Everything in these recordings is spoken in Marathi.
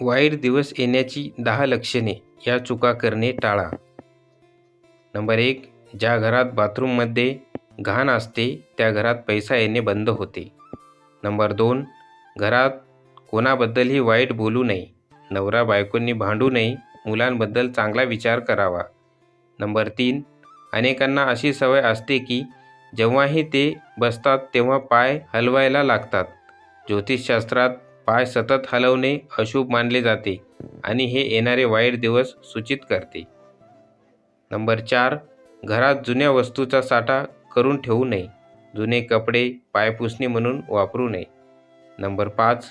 वाईट दिवस येण्याची दहा लक्षणे या चुका करणे टाळा. नंबर एक ज्या घरात बाथरूममध्ये घाण असते त्या घरात पैसा येणे बंद होते. नंबर दोन घरात कोणाबद्दलही वाईट बोलू नये. नवरा बायकोंनी भांडू नये मुलांबद्दल चांगला विचार करावा. नंबर तीन अनेकांना अशी सवय असते की जेव्हाही ते बसतात तेव्हा पाय हलवायला लागतात. ज्योतिषशास्त्रात पाय सतत हलवणे अशुभ मानले जाते आणि हे येणारे वाईट दिवस सूचित करते. नंबर चार घरात जुन्या वस्तूचा साठा करून ठेवू नये. जुने कपडे पायपुसणी म्हणून वापरू नये. नंबर पाच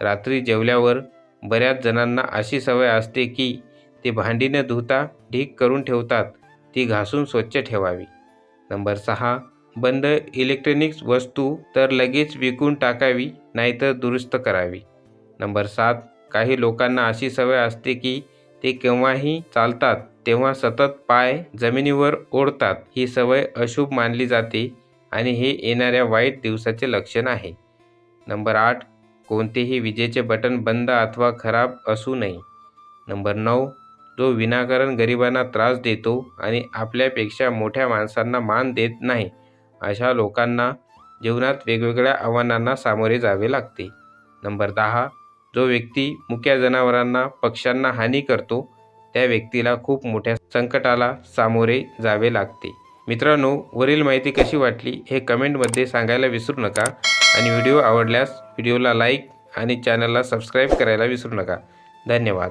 रात्री जेवल्यावर बऱ्याच जणांना अशी सवय असते की ते भांडी न धुता ढीक करून ठेवतात ती घासून स्वच्छ ठेवावी. नंबर सहा बंद इलेक्ट्रॉनिक्स वस्तू तर लगेच विकून टाकावी नाहीतर दुरुस्त करावी. नंबर सात काही लोकांना अशी सवय असते की ते केव्हाही चालतात तेव्हा सतत पाय जमिनीवर ओढतात. ही सवय अशुभ मानली जाते आणि हे येणाऱ्या वाईट दिवसाचे लक्षण आहे. नंबर आठ कोणतेही विजेचे बटन बंद अथवा खराब असू नये. नंबर नऊ जो विनाकारण गरिबांना त्रास देतो आणि आपल्यापेक्षा मोठ्या माणसांना मान देत नाही अशा लोकांना जीवनात वेगवेगळ्या आव्हानांना सामोरे जावे लागते. नंबर दहा जो व्यक्ती मुक्या जनावरांना पक्ष्यांना हानी करतो त्या व्यक्तीला खूप मोठ्या संकटाला सामोरे जावे लागते. मित्रांनो वरील माहिती कशी वाटली हे कमेंटमध्ये सांगायला विसरू नका आणि व्हिडिओ आवडल्यास व्हिडिओला लाईक आणि चॅनलला सबस्क्राईब करायला विसरू नका. धन्यवाद.